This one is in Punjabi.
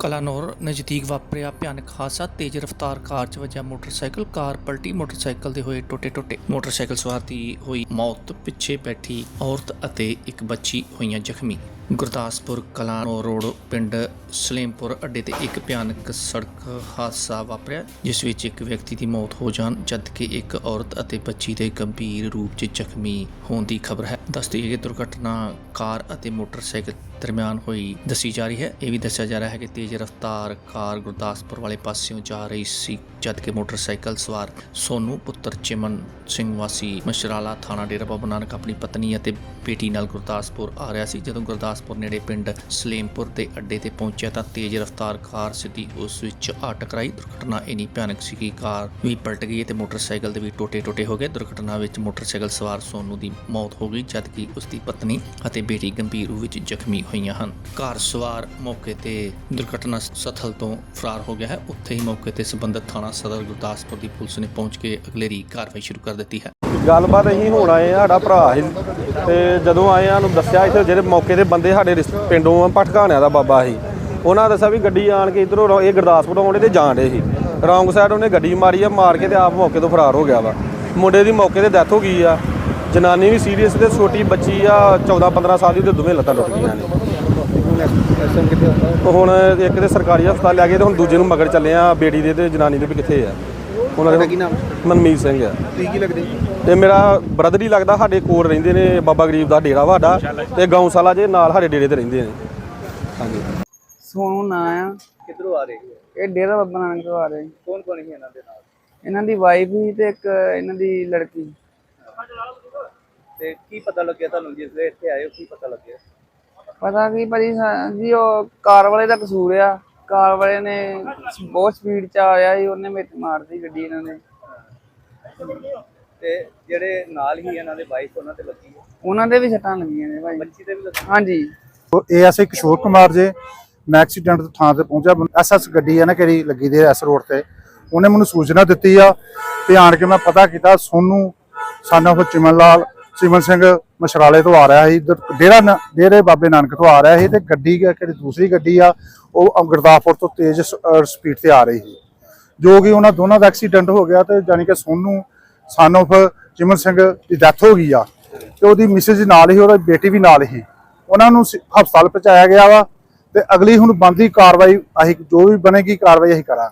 ਕਲਾਨੌਰ ਨਜ਼ਦੀਕ ਵਾਪਰਿਆ ਭਿਆਨਕ ਹਾਦਸਾ, ਤੇਜ਼ ਰਫ਼ਤਾਰ ਕਾਰ 'ਚ ਵੱਜਿਆ ਮੋਟਰਸਾਈਕਲ। ਕਾਰ ਪਲਟੀ ਮੋਟਰਸਾਈਕਲ ਦੇ ਹੋਏ ਟੋਟੇ-ਟੋਟੇ। ਮੋਟਰਸਾਈਕਲ ਸਵਾਰ ਦੀ ਹੋਈ ਮੌਤ, ਪਿੱਛੇ ਬੈਠੀ ਔਰਤ ਅਤੇ ਇੱਕ ਬੱਚੀ ਹੋਈਆਂ ਜ਼ਖਮੀ। ਗੁਰਦਾਸਪੁਰ ਕਲਾਨੌਰ ਰੋਡ ਪਿੰਡ ਸਲੇਮਪੁਰ ਅੱਡੇ ਤੇ ਇੱਕ ਭਿਆਨਕ ਸੜਕ ਹਾਦਸਾ ਵਾਪਰਿਆ, ਜਿਸ ਵਿੱਚ ਇੱਕ ਵਿਅਕਤੀ ਦੀ ਮੌਤ ਹੋ ਜਾਣ, ਜਦਕਿ ਇੱਕ ਔਰਤ ਅਤੇ ਬੱਚੀ ਦੇ ਗੰਭੀਰ ਰੂਪ 'ਚ ਜ਼ਖਮੀ ਹੋਣ ਦੀ ਖਬਰ ਹੈ। ਦੱਸਦੀ ਹੈ ਕਿ ਦੁਰਘਟਨਾ ਕਾਰ ਅਤੇ ਮੋਟਰਸਾਈਕਲ ਦਰਮਿਆਨ ਹੋਈ ਦੱਸੀ ਜਾ ਰਹੀ ਹੈ। ਇਹ ਵੀ ਦੱਸਿਆ ਜਾ ਰਿਹਾ ਹੈ ਕਿ ਤੇਜ਼ ਰਫ਼ਤਾਰ ਕਾਰ ਗੁਰਦਾਸਪੁਰ ਵਾਲੇ ਪਾਸਿਓਂ ਜਾ ਰਹੀ ਸੀ, ਜਦਕਿ ਮੋਟਰਸਾਈਕਲ ਸਵਾਰ ਸੋਨੂ ਪੁੱਤਰ ਚਿਮਨ ਸਿੰਘ ਵਾਸੀ ਮਸ਼ਰਾਲਾ ਥਾਣਾ ਡੇਰਾ ਬਾਬਾ ਨਾਨਕ ਆਪਣੀ ਪਤਨੀ ਅਤੇ ਬੇਟੀ ਨਾਲ ਗੁਰਦਾਸਪੁਰ ਆ ਰਿਹਾ ਸੀ। ਜਦੋਂ ਗੁਰਦਾਸ ਗੁਰਦਾਸਪੁਰ ਨੇੜੇ ਪਿੰਡ ਸਲੇਮਪੁਰ ਦੇ ਅੱਡੇ ਤੇ ਪਹੁੰਚਿਆ ਤਾਂ ਤੇਜ਼ ਰਫ਼ਤਾਰ ਕਾਰ ਸਿੱਧੀ ਉਸ ਵਿੱਚ ਆ ਟਕਰਾਈ ਦੁਰਘਟਨਾ ਇੰਨੀ ਭਿਆਨਕ ਸੀ ਕਿ ਕਾਰ ਵੀ ਪਲਟ ਗਈ ਤੇ ਮੋਟਰਸਾਈਕਲ ਦੇ ਵੀ ਟੋਟੇ-ਟੋਟੇ ਹੋ ਗਏ। ਦੁਰਘਟਨਾ ਵਿੱਚ ਮੋਟਰਸਾਈਕਲ ਸਵਾਰ ਸੋਨੂ ਦੀ ਮੌਤ ਹੋ ਗਈ, ਜਦਕਿ ਉਸ ਦੀ ਪਤਨੀ ਅਤੇ ਬੇਟੀ ਗੰਭੀਰ ਰੂਪ ਵਿੱਚ ਜ਼ਖਮੀ ਹੋਈਆਂ ਹਨ। ਕਾਰ ਸਵਾਰ ਮੌਕੇ ਤੇ ਦੁਰਘਟਨਾ ਸਥਲ ਤੋਂ ਫਰਾਰ ਹੋ ਗਿਆ ਹੈ। ਉੱਥੇ ਹੀ ਮੌਕੇ ਤੇ ਸੰਬੰਧਿਤ ਥਾਣਾ ਸਦਰ ਗੁਰਦਾਸਪੁਰ ਦੀ ਪੁਲਿਸ ਨੇ ਪਹੁੰਚ ਕੇ ਅਗਲੇਰੀ ਕਾਰਵਾਈ ਸ਼ੁਰੂ ਕਰ ਦਿੱਤੀ ਹੈ। ਗੱਲਬਾਤ ਅਸੀਂ ਹੁਣ ਆਏ ਆ ਸਾਡਾ ਭਰਾ ਸੀ। ਤੇ ਜਦੋਂ ਆਏ ਆ ਨੂੰ ਦੱਸਿਆ ਇੱਥੇ ਜਿਹੜੇ ਮੌਕੇ ਦੇ ਬੰਦੇ ਸਾਡੇ ਰਿਸ- ਪਿੰਡੋਂ ਆ, ਭਟਕਾਣਿਆਂ ਦਾ ਬਾਬਾ ਸੀ। ਉਹਨਾਂ ਦੱਸਿਆ ਵੀ ਗੱਡੀ ਆਣ ਕੇ ਇਧਰੋਂ ਇਹ ਗੁਰਦਾਸਪੁਰ ਆਉਂਦੇ ਤੇ ਜਾਣ ਡੇ ਸੀ। ਰੌਂਗ ਸਾਈਡ ਉਹਨੇ ਗੱਡੀ ਮਾਰੀ ਆ, ਮਾਰ ਕੇ ਤੇ ਆਪ ਮੌਕੇ ਤੋਂ ਫਰਾਰ ਹੋ ਗਿਆ ਵਾ। ਮੁੰਡੇ ਦੀ ਮੌਕੇ ਤੇ ਡੈਥ ਹੋ ਗਈ ਆ। ਜਨਾਨੀ ਵੀ ਸੀਰੀਅਸ ਤੇ ਛੋਟੀ ਬੱਚੀ ਆ 14 15 ਸਾਲ ਦੀ, ਉਹਦੇ ਦੋਵੇਂ ਲੱਤਾਂ ਟੁੱਟ ਗਈਆਂ ਨੇ। ਹੁਣ ਇੱਕ ਤੇ ਸਰਕਾਰੀ ਹਸਪਤਾਲ ਲੈ ਗਏ ਤੇ ਹੁਣ ਦੂਜੇ ਨੂੰ ਮਗਰ ਚੱਲੇ ਆ, ਬੇਟੀ ਦੇ ਤੇ ਜਨਾਨੀ ਦੇ ਵੀ ਕਿੱਥੇ ਆ। ਉਹਨਾਂ ਦੇ ਕੀ ਨਾਮ? ਮਨਮੀਤ ਸਿੰਘ ਆ। ਕੀ ਕੀ ਲੱਗਦੇ? ਤੇ ਮੇਰਾ ਬ੍ਰਦਰ ਹੀ ਲੱਗਦਾ ਸਾਡੇ ਕੋਲ ਰਹਿੰਦੇ ਨੇ ਬਾਬਾ ਗਰੀਬ ਦਾ ਡੇਰਾ ਵਾਡਾ ਤੇ ਗਊਸ਼ਾਲਾ ਜੇ ਨਾਲ ਸਾਡੇ ਡੇਰੇ ਤੇ ਰਹਿੰਦੇ ਨੇ। ਹਾਂਜੀ। ਸੋਨੂ ਨਾਂ ਆ। ਕਿੱਧਰੋਂ ਆ ਰਹੇ? ਇਹ ਡੇਰਾ ਬੱਬਾ ਨਾਨਕ ਤੋਂ ਆ ਰਹੇ। ਕੌਣ ਕੌਣ ਸੀ ਇਹਨਾਂ ਦੇ ਨਾਲ? ਇਹਨਾਂ ਦੀ ਵਾਈਫ ਹੀ ਤੇ ਇੱਕ ਇਹਨਾਂ ਦੀ ਲੜਕੀ। ਤੇ ਕੀ ਪਤਾ ਲੱਗਿਆ ਤੁਹਾਨੂੰ ਜਿਸ ਵੇਲੇ ਇੱਥੇ ਆਏ ਹੋ ਕੀ ਪਤਾ ਲੱਗਿਆ? ਪਤਾ ਕੀ ਭਾਜੀ ਸਾ- ਜੀ ਉਹ ਕਾਰ ਵਾਲੇ ਦਾ ਕਸੂਰ ਆ। ਕਾਰ ਵਾਲੇ ਨੇ ਬਹੁਤ ਸਪੀਡ ਚ ਆਇਆ ਸੀ ਉਹਨੇ ਵਿੱਚ ਮਾਰਦੀ ਗੱਡੀ ਇਹਨਾਂ ਨੇ। ਤੇ ਜਿਹੜੇ ਨਾਲ ਹੀ ਇਹਨਾਂ ਦੇ ਵਾਈਫ ਉਹਨਾਂ ਤੇ ਲੱਗੀ ਹੈ ਉਹਨਾਂ ਦੇ ਵੀ ਸੱਟਾਂ ਲੱਗੀਆਂ ਨੇ ਭਾਜੀ ਬੱਚੀ ਤੇ ਵੀ ਲੱਗੀ ਹਾਂਜੀ। ਏਐਸਆਈ ਕਿਸ਼ੋਰ ਕੁਮਾਰ ਜੇ ਮੈਂ ਐਕਸੀਡੈਂਟ ਤੋਂ ਥਾਂ ਤੇ ਪਹੁੰਚਿਆ ਐਸਐਸ ਗੱਡੀ ਹੈ ਨਾ ਕਿਹੜੀ ਲੱਗੀ ਦੀ ਐਸ ਰੋਡ ਤੇ ਉਹਨੇ ਮੈਨੂੰ ਸੂਚਨਾ ਦਿੱਤੀ ਆ ਤੇ ਆਣ ਕੇ ਮੈਂ ਪਤਾ ਕੀਤਾ ਸੋਨੂੰ ਸਾਨਾ ਉਹ ਚਿਮਨ ਲਾਲ ਚਿਮਨ ਸਿੰਘ ਮਸ਼ਰਾਲੇ ਤੋਂ ਆ ਰਿਹਾ ਸੀ ਡੇਰਾ ਨ- ਡੇਰੇ ਬਾਬੇ ਨਾਨਕ ਤੋਂ ਆ ਰਿਹਾ ਸੀ ਤੇ ਗੱਡੀ ਕਿ- ਕਿਹੜੀ ਦੂਸਰੀ ਗੱਡੀ ਆ, ਉਹ ਗੁਰਦਾਸਪੁਰ ਤੋਂ ਤੇਜ਼ ਸਪੀਡ ਤੇ ਆ ਰਹੀ ਸੀ। ਜੋ ਕਿ ਉਹਨਾਂ ਦੋਨਾਂ ਦਾ ਐਕਸੀਡੈਂਟ ਹੋ ਗਿਆ ਤੇ ਜਾਨੀ ਕਿ ਸੋਨੂੰ ਸਨ of ਚਿਮਨ ਸਿੰਘ ਦੀ ਡੈਥ ਹੋ ਗਈ ਆ ਤੇ ਉਹਦੀ ਮਿਸਿਸ ਨਾਲ ਹੀ, ਉਹਦੀ ਬੇਟੀ ਵੀ ਨਾਲ ਹੀ। ਉਹਨਾਂ ਨੂੰ ਸ- ਹਸਪਤਾਲ ਪਹੁੰਚਾਇਆ ਗਿਆ ਵਾ ਤੇ ਅਗਲੀ ਹੁਣ ਬੰਦੀ ਕਾਰਵਾਈ, ਅਸੀਂ ਜੋ ਵੀ ਬਣੇਗੀ ਕਾਰਵਾਈ ਅਸੀਂ ਕਰਾਂਗੇ।